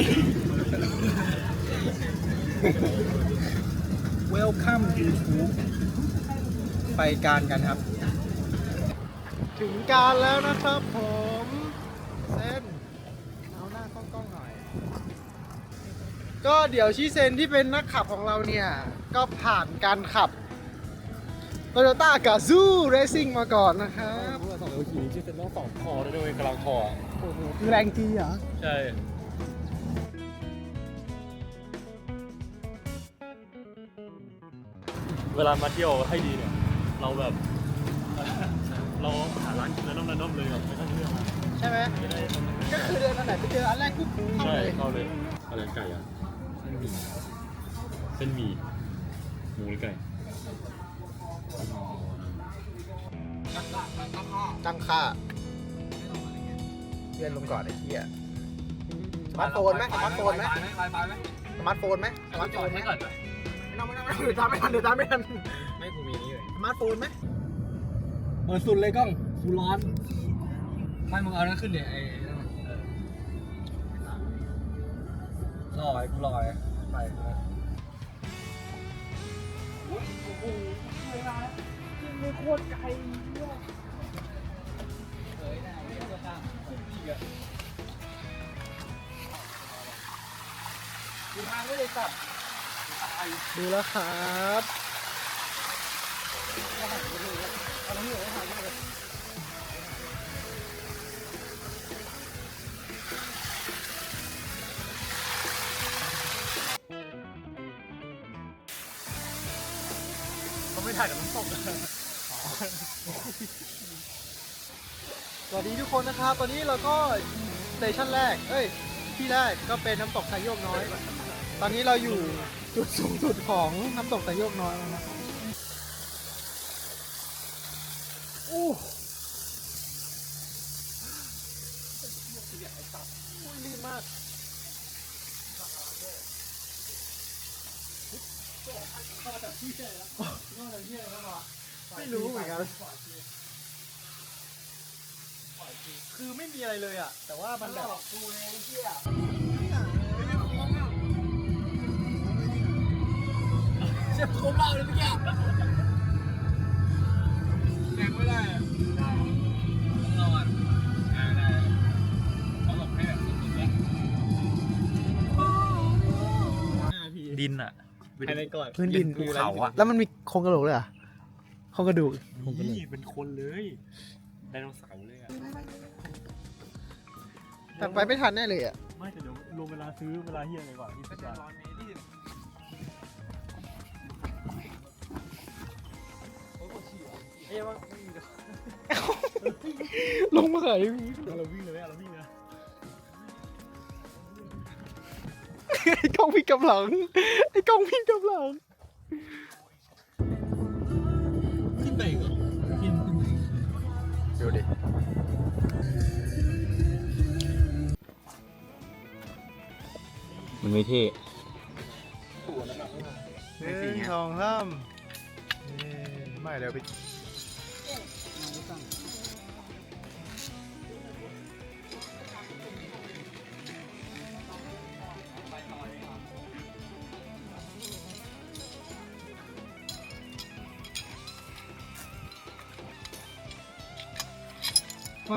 ย Welcome YouTube ไปการกันครับ ถึงการแล้วนะครับผม เส้น เอาหน้ากล้องๆหน่อย ก็เดี๋ยวชิเซนที่เป็นนักขับของเราเนี่ย ก็ผ่านการขับ Toyota Gazoo Racing มาก่อนนะครับเมื่อสองเราขี่ชื่อเซนต้องสองคอด้วยด้วยกำลังคออะโอ้โหคือแรงจีเหรอ ใช่ เวลามาเที่ยวให้ดีเนี่ย เราแบบ เราหาร้านกินแล้วน้ำแล้วน้ำเลยแบบไม่ต้องเลือกนะใช่ไหมไม่ได้ก็คือเดินอันไหนไปเจออันแรกปุ๊บเข้าใช่เลยเข้าเลยอะไรไก่อะเส้นหมี่เส้นหมี่หมูหรือไก่ตั้งค่าเลื่อนลงก่อนไอ้เหี้ยสมาร์ทโฟนไหมสมาร์ทโฟนไหมสมาร์ทโฟนไหมสมาร์ทโฟนไหม เดี๋ยวตามไม่ทันเดี๋ยวตามไม่ทันไม่กูมีนี่เลยสมาร์ทโฟนไหมเปิดสุดเลยกล้องกูร้อนไม่มึงเอานั่นขึ้นเนี่ยไอ้นั่นน่ะเออรอไอ้กูรอไอ้ไปเลยทางไม่ได้กลับ ดูแล้วครับเขาไม่ถ่ายกับน้ำตกอะสวัสดีทุกคนนะครับ ตอนนี้เราก็สเตชันแรก เอ้ย ที่แรกก็เป็นน้ำตกสายโยกน้อย ตอนนี้เราอยู่ จุดสูงสุดของน้ำตกสายโยกน้อยแล้วนะอู้อุ้ยลื่นมากไม่รู้เหมือนกันคือไม่มีอะไรเลยอะ แต่ว่ามันแบบ จ็บคมเราเลยเมื่อกี้แรงไม่ได้อะต้องรอะอ่าได้เขาหลบให้แบบสุดๆแล้วดินอะภายในก่อนพื้นดินภูเขาอะแล้วมันมีโครงกระโหลกเลยเหรอะโครงกระดูกนี่เป็นคนเลยไดโนเสาร์เลยอะแต่ไปไม่ทันแน่เลยอะไม่แต่เดี๋ยวรวมเวลาซื้อเวลาเฮียอะไรก่อนที่สุดอะเอ้ยว่าไม่มีเดี๋ยวลงมาขายพี่เดี๋ยวเราวิ่งเลยไหมเราวิ่งนะไอ้กล้องพี่กำลัง ไอ้กล้องพี่กำลัง ขึ้นไปอีกเหรอขึ้นขึ้นไปอีกดูดิ มันไม่เท่ หนึ่งสองสามนี่ไม่เดี๋ยวไป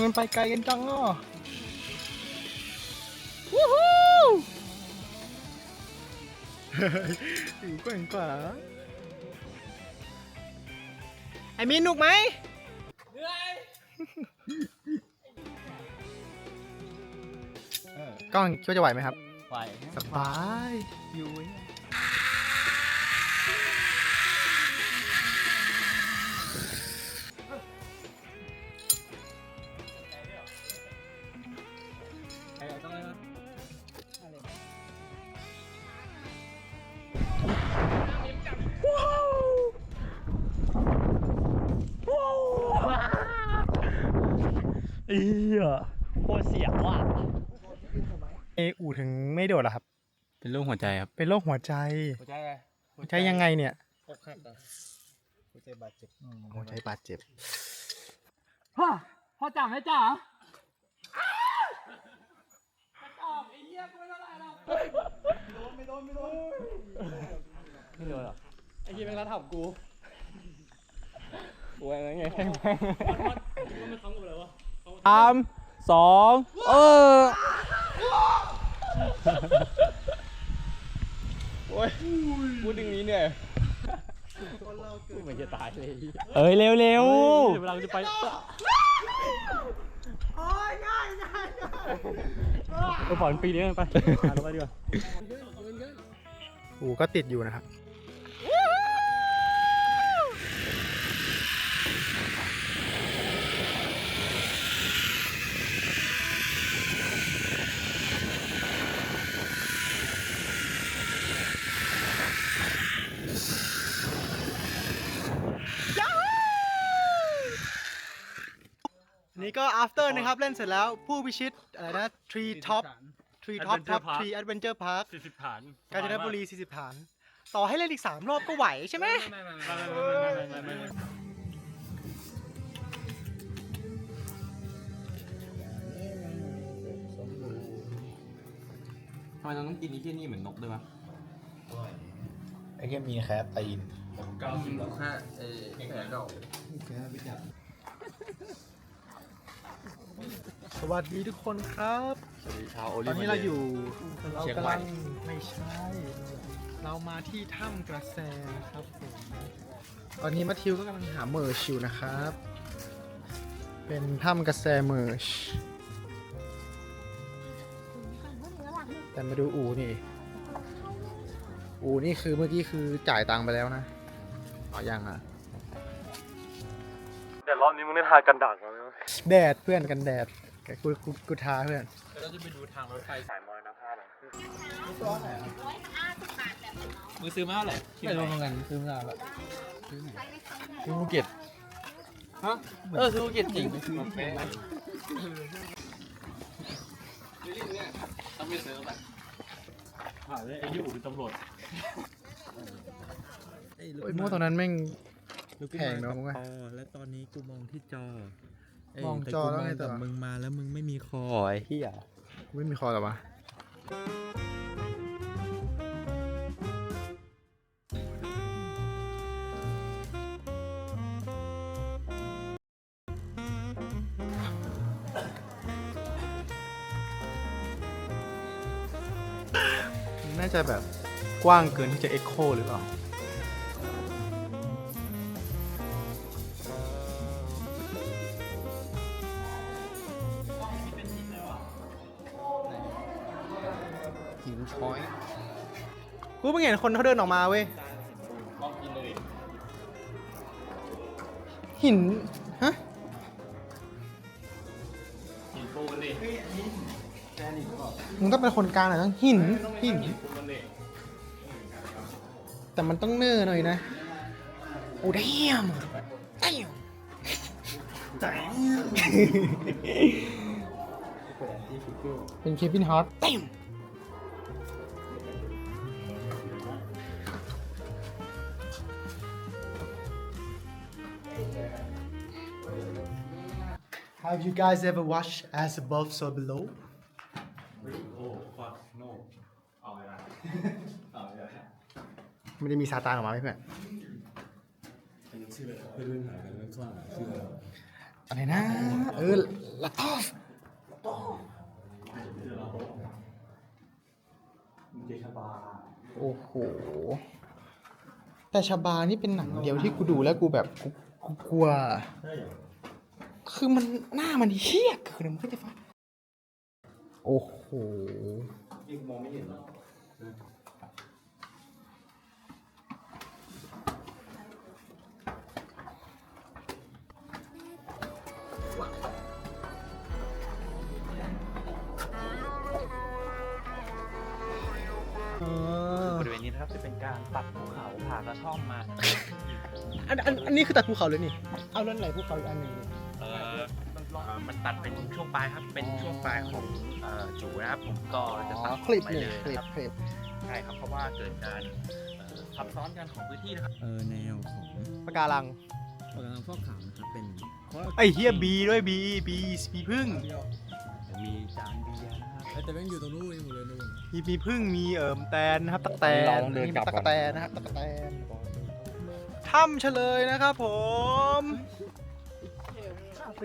มันไปไกลกันจังอะวู้ฮู้อยู่กว่างกว่าไอ้มีนหนุกไหมกล้องคิดว่าจะไหวไหมครับไปสบาย อยู่ โคตรเสียวอะเออูถึงไม่โดดเหรอครับ เป็นรูปหัวใจครับ เป็นโรคหัวใจ หัวใจอะไรหัวใจยังไงเนี่ย อกหักเหรอหัวใจบาดเจ็บหัวใจบาดเจ็บ พ่อพ่อจ๋าไหมจ๋าไม่โดนหรอไอ้ยี่แม่งรัดถับกูโอ้ยอะไรไงแทงมันมันค้ำกับอะไรวะสาม สองเออโอ้ยพูดอย่างนี้เนี่ยเหมือนจะตายเลยเอ้ยเร็วเร็วเวลาจะไปไปผ่อนปีนี้กันไปหาเราไปดีกว่าอูก็ติดอยู่นะครับ นี่ก็ after นะครับ เล่นเสร็จแล้วผู้พิชิตอะไรนะ tree top tree top top tree adventure park สี่สิบฐานกาญจนบุรี 40ฐาน ต่อให้เล่นอีก 3 รอบก็ไหวใช่ไหม ไม่ไม่ไม่ไม่ไม่ไม่ไม่ไม่ไม่ไม่ทำไมเราต้องกินไอ้ที่นี่เหมือนนกด้วยวะไอ้แค่มีแคสตีน เก้าสิบแล้วค่าเออแผลเก่า สวัสดีทุกคนครับชาวโอตลิอนนี้เราอยู่เราเชียงใหม่กำลังไม่ใช่ เรามาที่ถ้ำกระแสครับผมตอนนี้มัทธิวก็กำลังหาเมอร์ชอยู่นะครับ เป็นถ้ำกระแสเมอร์ชแต่มาดูอูนี่ อูนี่คือเมื่อกี้คือจ่ายตังค์ไปแล้วนะอ๋อยังอะ แต่รอบนี้มึงได้ทากันดักแล้วไหม แดดเพื่อนกันแดดแกกูกูกูทาเพื่อนเราจะไปดูทางรถไฟสายมรณภาพเหรอมือซื้อมาเท่าไหร่ไม่รู้เหมือนกันซื้อมาแบบซื้อภูเก็ตฮะเออซื้อภูเก็ตจริงต้องไปซื้อแบบหาเลยไอ้ที่อู่เป็นตำรวจโอ้ยโม่ตอนนั้นแม่งแพงเนอะมึงว่าอ๋อแล้วตอนนี้กูมองที่จอ เยมองแต่จอกูแล้วมองไงต่อกับมึงมาแล้วมึงไม่มีคอไอ้เหี้ยไม่มีคอหรอวะน่าจะแบบกว้างเกินที่จะเอ็กโคหรือเปล่า เพิ่งเห็นคนเขาเดินออกมาเว้ยหินฮะหินปูนดิมึงต้องเป็นคนกลางหน่อยต้องหินหิน ปูนดิแต่มันต้องเนื้อหน่อยนะโอ้ดมเป็นเควินฮาร์ตม Have you guys ever watched As Above So Below โอ้ฟักโนเอาไปละเอาไปละไม่ได้มีซาตานออกมาไหมเพื่อนอะไรนะ เออละตอฟโอ้โห แต่ชาบานี่เป็นหนังเดียวที่กูดูแล้วกูแบบกูกูกลัว คือมันหน้ามันเฮี้ยเกินมึงเข้าใจปะโอ้โหบริเวณนี้นะครับจะเป็นการตัดภูเขาผ่ากระท่อมมา อันอันอันนี้คือตัดภูเขาเลยนี่ เอาเรื่องไหนภูเขาอีกอันหนึ่งนี่เอ่อเอ่อมัน ตัดเป็นช่วงปลายครับ เป็นช่วงปลายของเอ่อจูนะครับผมก็จะตัดคลิปไปเนี่ยเลยคลินะปครับคลิปใช่ครับเพราะว่าเกิดการเอ่อทับซ้อนกันของพื้นที่นะครับเออแนวของปะการังปากกาลังฟอกขาวนะครับเป็นไอ้เฮียบีด้วยบีบีบีพึ่งผมมีจานเบียร์นะครับแต่แม่งอยู่ตรงนู้นหมดเลยนู่นมีมีพึ่งมีเอิมแตนนะครับตะแตนเราต้องเดินกลับมีก่อน ตะแตนนะครับตะแตนถ้ำเฉลยนะครับผม ไ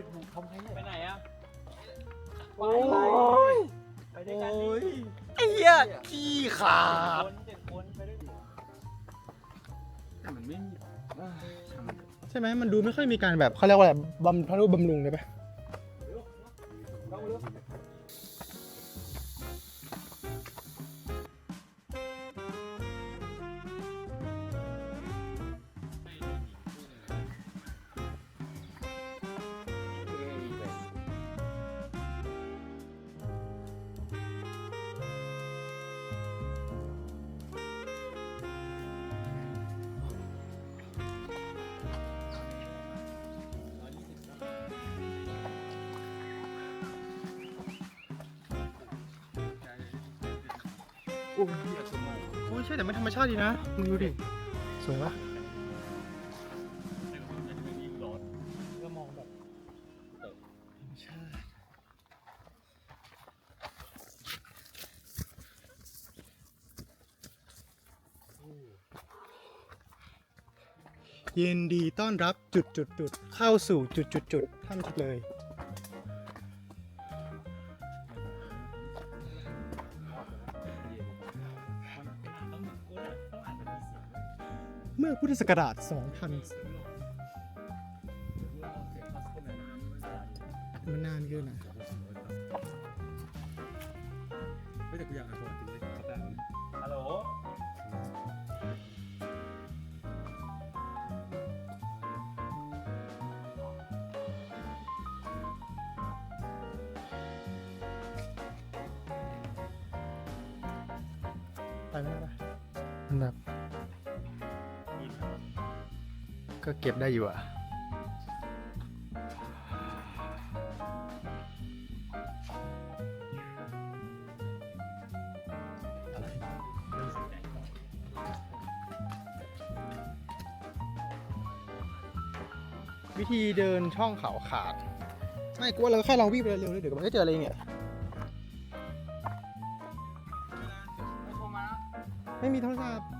ปไหนอะโอ้ยไปด้วยกันโอ้ยไอ้เหี้ยขี้ขาดคนเจ็ดคนไปด้วยกันแต่มันไม่มีใช่ไหมมันดูไม่ค่อยมีการแบบเขาเรียกว่าอะไรบำพระรูปบำรุงเล ยปะโอ้ยใช่แต่มันธรรมชาติดีนะมึงดูดิสวยปะก็มองแบบยินดีต้อนรับจุดจุดจุดเข้าสู่จุดจุดจุดถ้ำเลย พุทธศักราช 2000 มันนานเกินอะไม่แต่กูอยากอ่านประวัติเลยเขาแต่ฮัลโหลไปไม่ได้ปะมันแบบ ก็เก็บได้อยู่อะวิธีเดินช่องเขาขาด ไม่กลัวเราแค่ลองวิ่งไปเร็วๆเลยเดี๋ยวมันก็เจออะไรเนี่ยไม่มีโทรศัพท์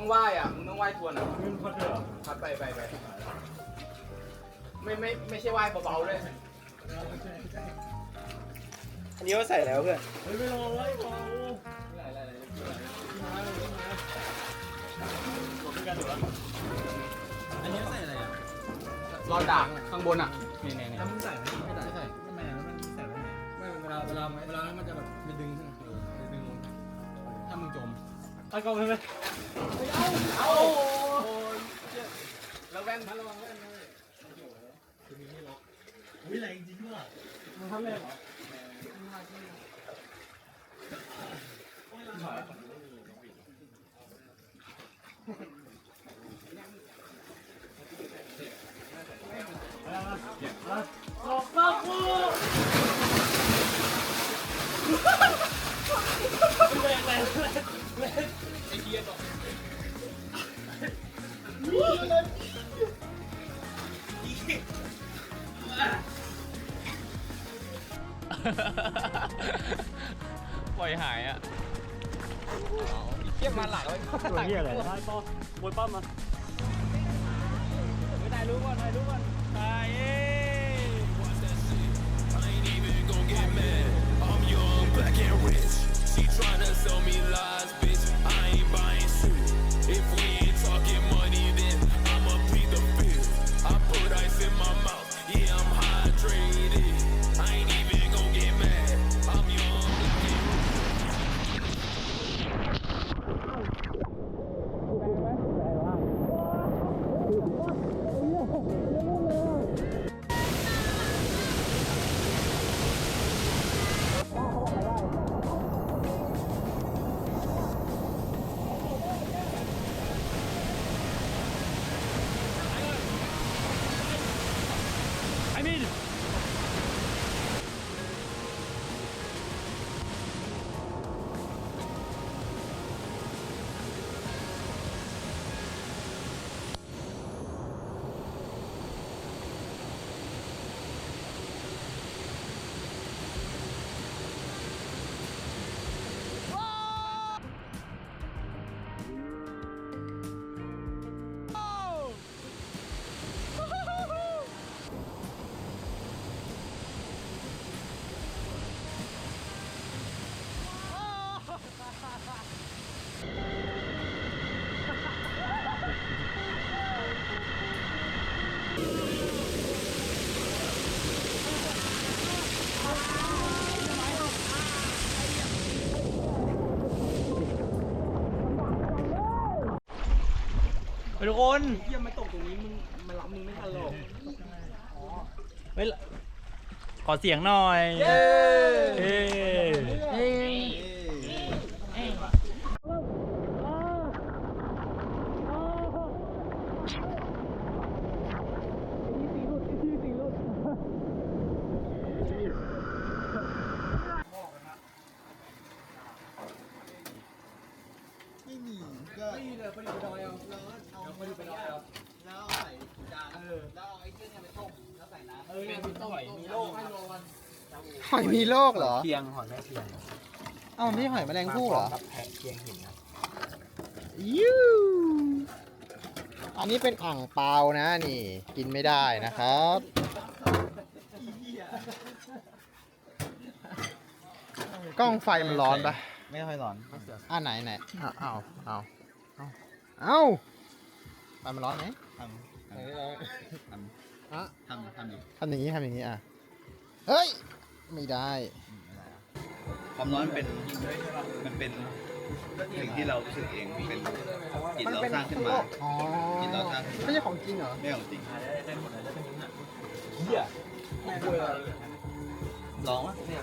ต้องไหว้อะ มึงต้องไหว้ทวนอะเงินพัดเถอะพัดไปไปไปไม่ไม่ไม่ใช่ไหว้เบาๆด้วยอันนี้ว่าใส่แล้วเพื่อนเฮ้ยไม่รอไว้รอหมดด้วยกันเหรออันนี้ใส่อะไรอะรอดากข้างบนอะนี่นี่นี่แล้วมึงใส่ไหมไม่ใส่ไม่ใส่ทำไมอะแล้วมันใส่ไว้ไหนไม่เวลาเวลาเวลามันจะแบบมันดึงขึ้นเออมันดึงลงถ้ามึงจม เอากล้องไปไหมเอาแล้วแว่นระวังแว่นด้วยอุ้ยแรงจริงว่ะมึงทำแรงเหรอ ปล่อยหายอะเทียบมาหลังเลยตัวเหี้ยอะไรได้ป้อมวยปั้มมาถ่ายรูปก่อนถ่ายรูปก่อนถ่ายเอ้ black and rich. She tryna sell me lies, ทุกคนเยี่ยมไม่ตกตรงนี้มึงมันรับมึงไม่ทันหรอกเฮ้ยขอเสียงหน่อย เย้ ไม่มีก็ไม่มีเลยไปดูไปดอยเอาแล้วเอาไปดูไปดอยเอาแล้วเอาใส่จานเออแล้วเอาไอ้เจ้าเนี่ยไปต้มแล้วใส่น้ำเออเนี่ยมีต้มมีโรคให้โรมันหอยมีโรคเหรอเคียงหอยแม่เคียงเอ้ามันไม่ใช่หอยแมลงภู่เหรอกับแพะเคียงหินครับยูอันนี้เป็นอ่างเปล่านะนี่ กินไม่ได้นะครับกล้องไฟมันร้อนปะ ไม่ค่อยร้อนอ่าไหนไหนเอาเอาเอาเอาเอาไฟมันร้อนไหมทำเออทำอะทำทำอยู่ทำอย่างนี้ทำอย่างนี้อะเฮ้ย ไม่ได้ ความร้อนเป็นมันเป็นสิ่งที่เรารู้สึกเองเป็นจิตเราสร้างขึ้นมาอ๋อจิตเราสร้างขึ้นมาไม่ใช่ของจริงเหรอไม่ของจริงเหี้ยลองวะเนี่ย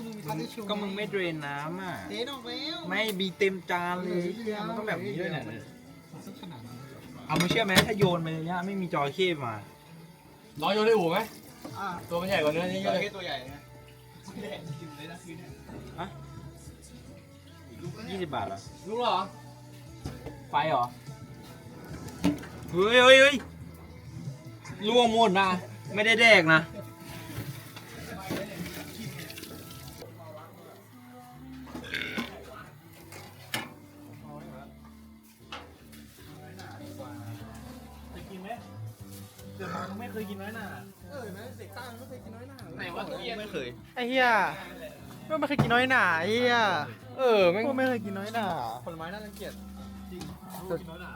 คือมึงมีทัชชูก็มึงไม่เดรนน้ำอะ เทออกแล้วไม่บีเต็มจานเลยเหี้ยมันต้องแบบนี้ด้วยเนี่ยสักขนาดนั้นเลยเหรอเอาไม่เชื่อไหมถ้าโยนไปในเนี้ยไม่มีจอเข้มา น้อยโยนได้อู๋ไหมอะตัวมันใหญ่กว่าเนื้อนี่ก็เลยตัวใหญ่นะยี่สิบบาทเหรอ รู้เหรอ ไฟเหรอ เฮ้ยเฮ้ยเฮ้ยรวมหมดนะ ไม่ได้แดกนะ เเคยไอ้เหี้ยก็ไม่เคยกินน้อยหนาไอ้เหี้ยเออไม่ก็ไม่เคยกินน้อยหนาผลไม้น่ารังเกียจกินน้อยหน่า